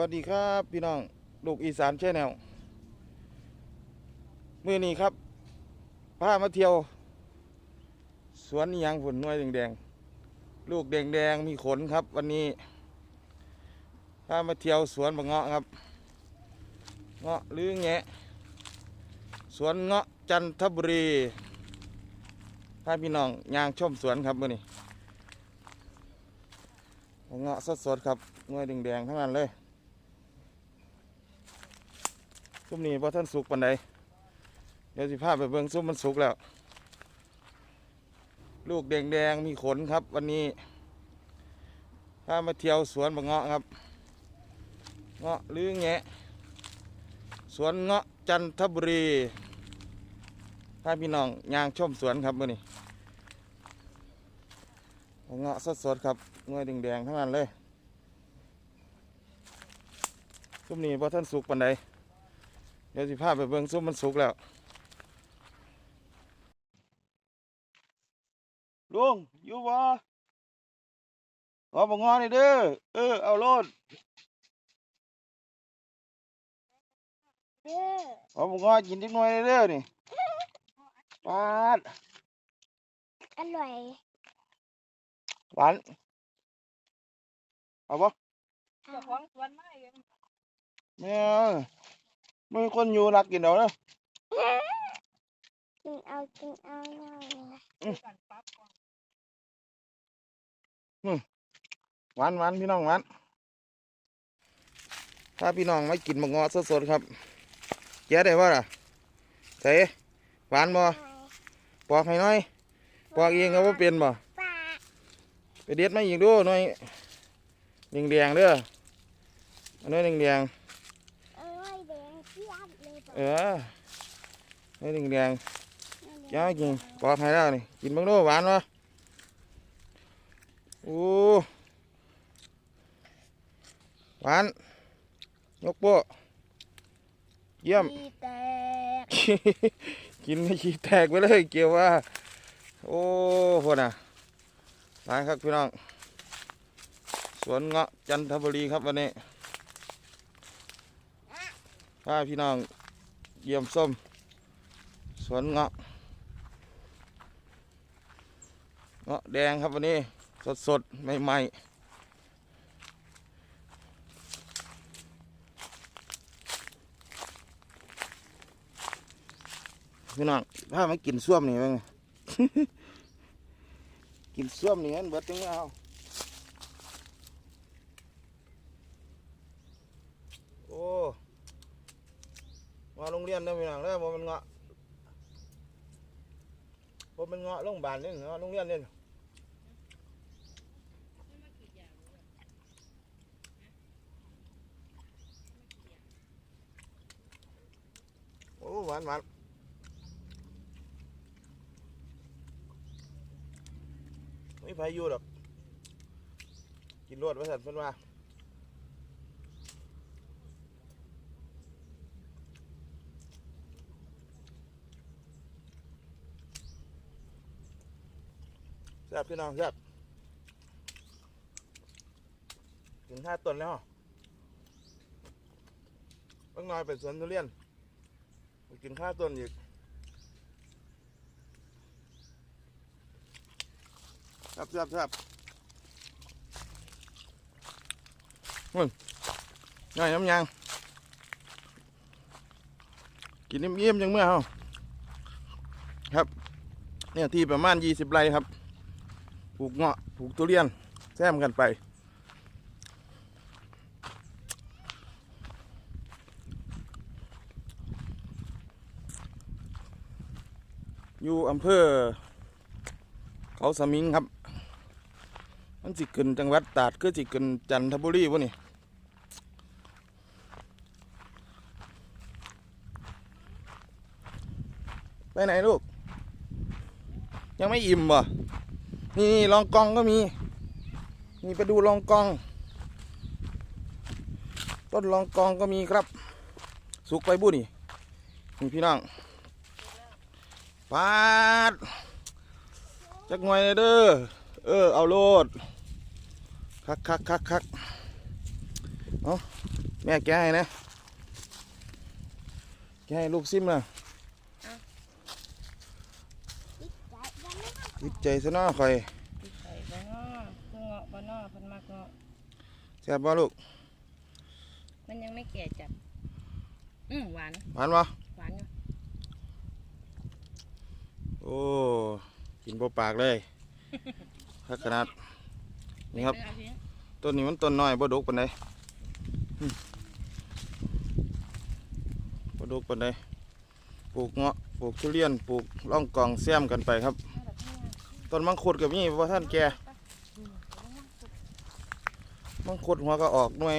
วัสดีครับพี่น้องลูกอีสานแช่แนลมื่อนี้ครับพามาเที่ยว สวนยังผลน้อยแดงๆลูกแดงๆมีขนครับ วันนี้พามาเที่ยวสวนบะเงาะครับ เงาะหรือแงะ สวนเงาะจันทบุรีพาพี่น้องยางชมสวนครับมื่อนี้เงาะสดๆครับน้อยแดงๆทั้งนั้นเลย ซุ้มนี้พอท่านสุกปันใดเดี๋ยวสิพาพไปเบิ่งซุ้มมันสุกแล้ว ลูกแดงๆมีขนครับ วันนี้พามาเที่ยวสวนบะเงาะครับ เงาะหรือแงะ สวนเงาะจันทบุรีพาพี่น้องยางชมสวนครับมื่อนี้เงาะสดๆครับหน่วยแดงๆทั้งนั้นเลยซุ้มนี้พอท่านสุกปันใด เดี๋ยวสิพาไปเบิ่งซุ้มมันสุกแล้ว ลุงอยู่บ่ขอบังงอนี่เด้อ เออ เอาโลดเด้อขอบังงอกินจักหน่อยเด้อนี่ปาดอร่อย หวาน เอาบ่เจ้าของสวนไม้เองแม่เอา ไม่มีคนอยู่รักกินเอาเด้อกินเอากินเอาหน่อยนะกันปั๊บก่อนหวานหวานพี่น้องหวานถ้าพี่น้องไม่กินบังงอสดๆครับแกะได้บ่ล่ะใส่หวานบ่ปอกให้หน่อยปอกเองก็บ่เป็นบ่ปลาไปเด็ดมาอีกดูหน่อยแดงๆเด้ออันนี้แดงอร่อยแดงเทียบ เลยๆเอออันนี้แดงๆจ้ากินปอกให้แล้วนี่กินเบิ่งดูหวานบ่โอ้หวานยกโป๊ะเยี่ยมมีแต่กินไม่ขี้แตกไปเลยเกี่ยวว่า โอ้พวกน่ะหลายครับพี่น้อง สวนเงาะจันทบุรีครับวันนี้พาพี่น้อง เยี่ยมส้มสวนเงาะเงาะแดงครับวันนี้สดสดใหม่ๆพี่น้องถ้ามากินส้วมนี่มั้งกินส้วมนี่มันเบิดจังเอาโอ้ มาโรงเรียนเด้อพี่น้องเด้อบ่มันเงาะบ่แมันเงาะโรงพยาบาลนี่เงาะโรงเรียนนี่โอ้หวานหวานไม่พายุดอกกินรวดไว้สัตว์เพิ่นว่า ซ่บพี่น้องแซ่บถึงห้าต้นแล้วต้องน้อยเป็นสวนทุเรียนไปกินข้าวต้นอีกแซ่บแซ่บแซ่บมึงง่ายน้ำยางกินเยี่ยมๆจังเมื่อเฮาครับ เนี่ยที่ประมาณยี่สิบไร่ครับ ลูกเงาะปลูกทุเรียนแซมกันไป อยู่อำเภอ เขาสมิงครับ มันสิขึ้นจังหวัดตราดก็สิขึ้นจันทบุรีวะนี่ไปไหนลูก ยังไม่อิ่มบ่ นี่ลองกองก็มี นี่ไปดูลองกอง ต้นลองกองก็มีครับ สุกไปบุนี่นี่พี่น้องปาดจักหน่อยเด้อเออเอาโลดคักคักคักคักเอาแม่แกให้นะแกให้ลูกซิมนะ ติดใจยังไม่ทติดใจซะเนาะข่อยใส่บ่เนาะคือเงาะบ่เนาะเพิ่นมักเงาะแซ่บบ่ลูกมันยังไม่แก่จัด อืมหวาน หวานบ่หวานอยู่โอ้กินบ่ปากเลยคักขนาดนี่ครับไปเอาทิ้งต้นนี้มันต้นน้อยบ่ดกปานใดอืมบ่ดกปานใดปลูกเงาะปลูกทุเรียนปลูกล่องกองแซมกันไปครับ ต้นมังคุดกับนี่ว่าท่านแกมังคุดหัวก็ออกหน่วย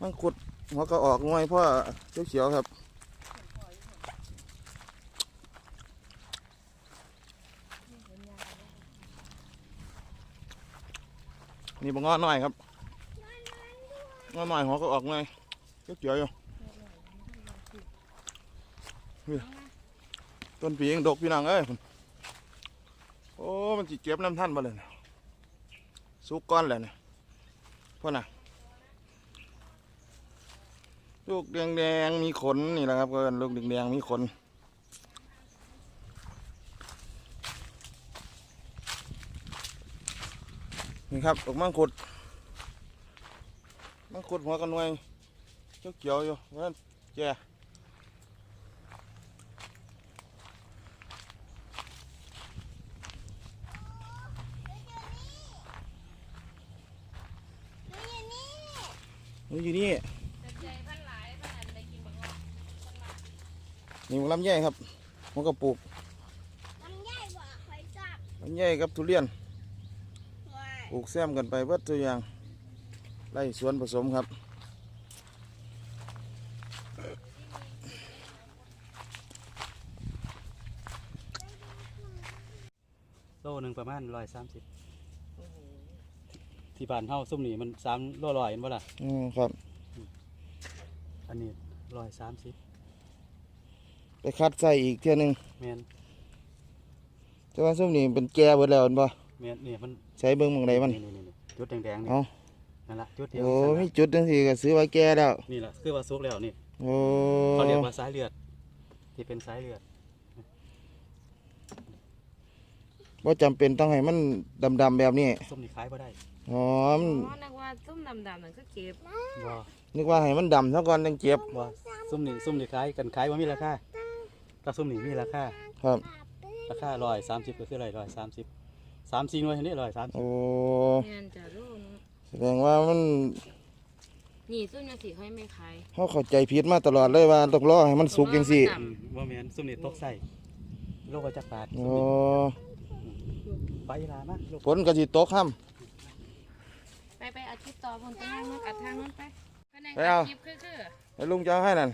มังคุดหัวก็ออกหน่วยเพราะเขียวๆครับนี่บงงอหน่อยครับงอหน่อยหัวก็ออกหน่อยเขียวๆอยู่ ต้นปีงดกพี่นางเอ้ยโอ้ มันจิเก็บน้ำท่านมาเลยนะสุกก้อนเลยนะพ่อน่ะลูกแดงๆมีขนนี่แหละครับก็ลูกแดงๆมีขนนี่ครับดอกมังคุดมังคุดหัวกันหน่วยเขียวๆอยู่เพราะฉะนั้นแก่อยู่นี่นี่อยู่นี่ใจ หลายพันอันได้กินบ่เงาะนี่มันลำไยครับมันก็ปลูกลำไยบ่คอยจับลำไยกับทุเรียนไว้ปลูกแซมกันไปเบิดตัวอย่างไล่สวนผสมครับโลหนึ่งประมาณร้อยสามสิบ ที่บ้านเฮาซุ่มนี่มันสามโลร้อยเห็นบ่ล่ะ อืมครับ อันนี้ร้อยสามสิบไปคัดใส่อีกเที่ยหนึงแมนแต่ว่าส้มนี่เป็นแก่เบิดแล้วเห็นบ่แมนนี่มันใช้เบิ่งหมองใดมันนี่นี่นี่จุดแดงๆนี่เอ้านั่นละจุดเดียวโอ้นั่นมีล่ะจุดจังซี่ก็ซื้อไว้แก่แล้วนี่แหละคือว่าสุกแล้วนี่โอ้เขาเรียกว่าสายเลือด ที่เป็นสายเลือดบ่จำเป็นต้องให้มันดำๆแบบนี้ ส้มนี่ขายบ่ได้ อ๋อมันอ๋อนึกว่าส้มดำๆนั่นคือเก็บบ่นึกว่าให้มันดำซะก่อนจังเจ็บ บ่ส้มนี่ส้มนี่ขายกันขายว่ามีราคาถ้าส้มนี่มีราคาครับ ราคาร้อยสามสิบก็คือร้อยร้อยสามสิบสามสี่หน่วยอันนี้ร้อยสามสิบโอ้แม่นจ้ะลูกแสดงว่ามันนี่ส้มยังสิค่อยไม่ขายเขาเข้าใจผิดมาตลอดเลยว่าต้องรอให้มันสุกจังซี่อืมบ่แม่นส้มนี่ตกใส่โลกว่าจักบาทโอ้ไปลามาลูกฝนก็สิตกค่ำ ไปไปอาทิตย์ต่อพุ่นไปทางนู้นอัดทางนู้นไปไปไหนไปเอาคลิปคือคือแล้วลุงจะเอาให้นั่น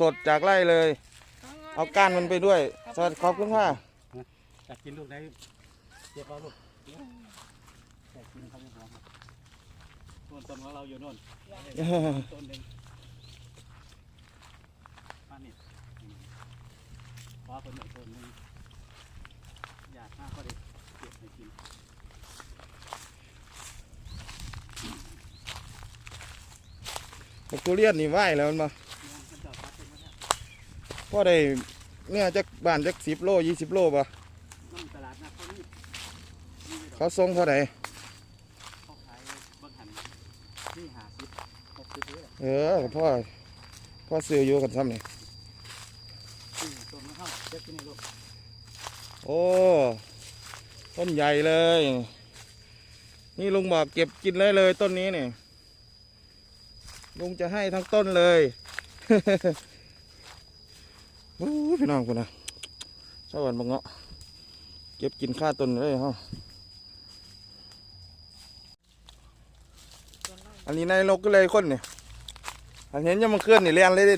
สดๆจากไร่เลย เอาก้านมันไปด้วยสวัสดีขอบคุณค่ะอยากกินลูกได้เก็บเอาลูกอยากกินเขาไม่หอมต้นต้นของเราอยู่โน่นต้นหนึ่งมานี่ขอเป็นต้นหนึ่งอยากมากก็ได้เก็บให้กิน บักทุเรียนนี่ไหวแล้วมันบ่พ่อได้เนื้อจาบานจากสิบโลยี่สิบโลป่ะเขาส่งพ่อไหร่เออพ่อพ่อซื้ออยู่กันซ้ำนี่โอ้ต้นใหญ่เลย นี่ลุงบอกเก็บกินได้เลยต้นนี้เนี่ย ลุงจะให้ทั้งต้นเลยโอ้พี่น้องคนนะสวัสดีบังเงาะ เก็บกินข้าต้นเลยฮะอันนี้นายนกก็เลยคนเนี่ยอันเห็นยังมันเคลื่อนนี่เรียนเลยเดิ